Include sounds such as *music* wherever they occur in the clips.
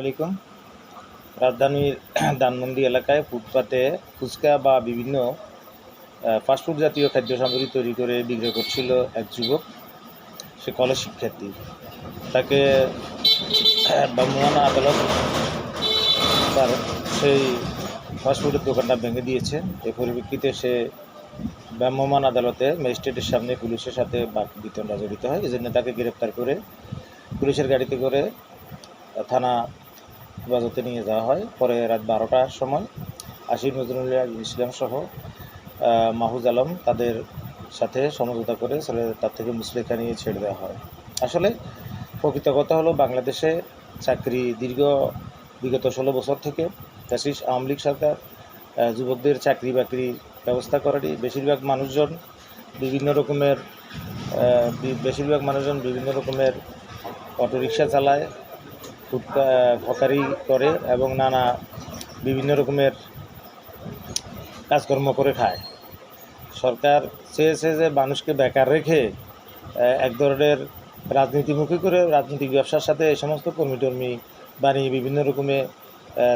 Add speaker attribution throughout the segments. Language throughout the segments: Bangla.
Speaker 1: আলাইকুম। রাজধানীর *clears throat* ধানমন্ডি এলাকায় ফুটপাতে ফুচকা বা বিভিন্ন ফাস্টফুড জাতীয় খাদ্য সামগ্রী তৈরি করে বিক্রয় করছিল এক যুবক। সে কলেজ শিক্ষার্থী তাকে ব্রাহ্মণ আদালত তার সেই ফাস্টফুডের দোকানটা ভেঙে দিয়েছে। এই পরিপ্রেক্ষিতে সে ভ্রাম্যমাণ আদালতে ম্যাজিস্ট্রেটের সামনে পুলিশের সাথে বাক জড়িত হয়। এই জন্য তাকে গ্রেপ্তার করে পুলিশের গাড়িতে করে থানা হেফাজতে নিয়ে যাওয়া হয়। পরে রাত বারোটার সময় আশির নজরুল ইসলাম সহ মাহুজ আলম তাদের সাথে সমঝোতা করে তার থেকে মুসলেখা নিয়ে ছেড়ে দেওয়া হয়। আসলে প্রকৃত কথা হলো বাংলাদেশে চাকরি দীর্ঘ বিগত ষোলো বছর থেকে ফ্যাসিস আওয়ামী লীগ সরকার যুবকদের চাকরি বাকরি ব্যবস্থা করেনি বেশিরভাগ মানুষজন বিভিন্ন রকমের বেশিরভাগ মানুষজন বিভিন্ন রকমের অটোরিকশা চালায় হকারি করে এবং নানা বিভিন্ন রকমের কাজকর্ম করে খায়। সরকার চেয়েছে যে মানুষকে বেকার রেখে এক ধরনের রাজনীতিমুখী করে রাজনৈতিক ব্যবসার সাথে এই সমস্ত কর্মী টর্মী বানিয়ে বিভিন্ন রকমে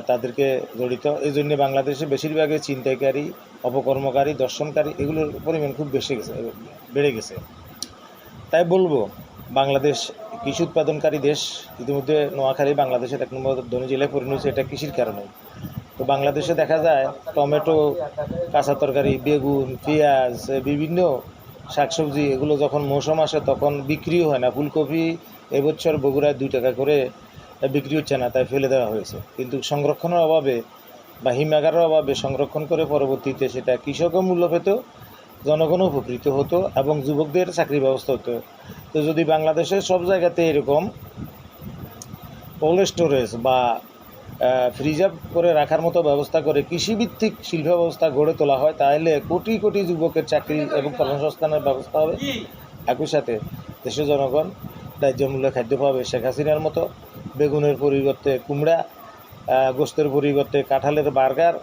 Speaker 1: তাদেরকে জড়িত। এই জন্য বাংলাদেশে বেশিরভাগই ছিনতাইকারী, অপকর্মকারী, দর্শনকারী এগুলোর পরিমাণ খুব বেশি গেছে বেড়ে গেছে। তাই বলব, বাংলাদেশ কৃষি উৎপাদনকারী দেশ, ইতিমধ্যে নোয়াখালী, বাংলাদেশের এক নম্বর ধনী জেলায় পরিণত হয়েছে এটা কৃষির কারণে। তো বাংলাদেশে দেখা যায় টমেটো, কাঁচা তরকারি, বেগুন, পেঁয়াজ বিভিন্ন শাকসবজি, এগুলো যখন মৌসুম আসে তখন বিক্রিও হয় না। ফুলকপি এবছর বগুড়ায় দুই টাকা করে বিক্রি হচ্ছে না, তাই ফেলে দেওয়া হয়েছে। কিন্তু সংরক্ষণের অভাবে বা হিমাগারের অভাবে সংরক্ষণ করে পরবর্তীতে সেটা কৃষকও মূল্য পেত জনগণও উপকৃত হতো এবং যুবকদের চাকরি ব্যবস্থা হতো। তো যদি বাংলাদেশের সব জায়গাতে এরকম কোল্ড স্টোরেজ বা ফ্রিজ আপ করে রাখার মতো ব্যবস্থা করে কৃষিভিত্তিক শিল্প ব্যবস্থা গড়ে তোলা হয়, তাহলে কোটি কোটি যুবকের চাকরি এবং কর্মসংস্থানের ব্যবস্থা হবে। একই সাথে দেশের জনগণ ন্যায্য খাদ্য পাবে শেখ হাসিনার মতো। বেগুনের পরিবর্তে কুমড়া গোস্তের পরিবর্তে কাঁঠালের বার্গার,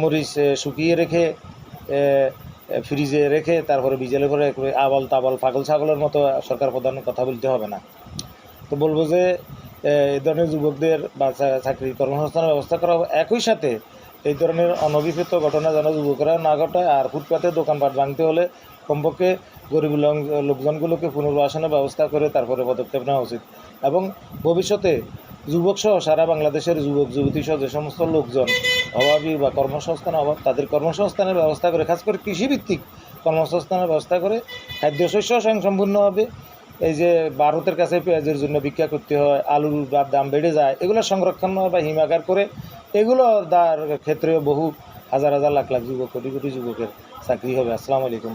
Speaker 1: মরিচ শুকিয়ে রেখে ফ্রিজে রেখে তারপরে বিজেলে করে আবল তাবল পাগল ছাগলের মতো সরকার প্রধান কথা বলতে হবে না। তো বলব যে এই ধরনের যুবকদের বা চাকরি কর্মসংস্থানের ব্যবস্থা করা হবে একই সাথে এই ধরনের অনভিপ্রেত ঘটনা যেন যুবকরা না ঘটায় আর ফুটপাতে দোকানপাট ভাঙতে হলে কমপক্ষে গরিব লোকজনগুলোকে পুনর্বাসনের ব্যবস্থা করে তারপরে পদক্ষেপ নেওয়া উচিত। এবং ভবিষ্যতে যুবক সহ সারা বাংলাদেশের যুবক যুবতী সহ যে সমস্ত লোকজন অভাবী বা কর্মসংস্থান অভাব, তাদের কর্মসংস্থানের ব্যবস্থা করে, খাস করে কৃষিভিত্তিক কর্মসংস্থানের ব্যবস্থা করে খাদ্যশস্য স্বয়ংসম্পূর্ণ হবে। এই যে ভারতের কাছে পেঁয়াজের জন্য ভিক্ষা করতে হয়, আলুর দাম বেড়ে যায়, এগুলো সংরক্ষণ বা হিমাগার করে এগুলো তার ক্ষেত্রে বহু হাজার হাজার, লাখ লাখ যুবক, কোটি কোটি যুবকের চাকরি হবে। আসসালামু আলাইকুম।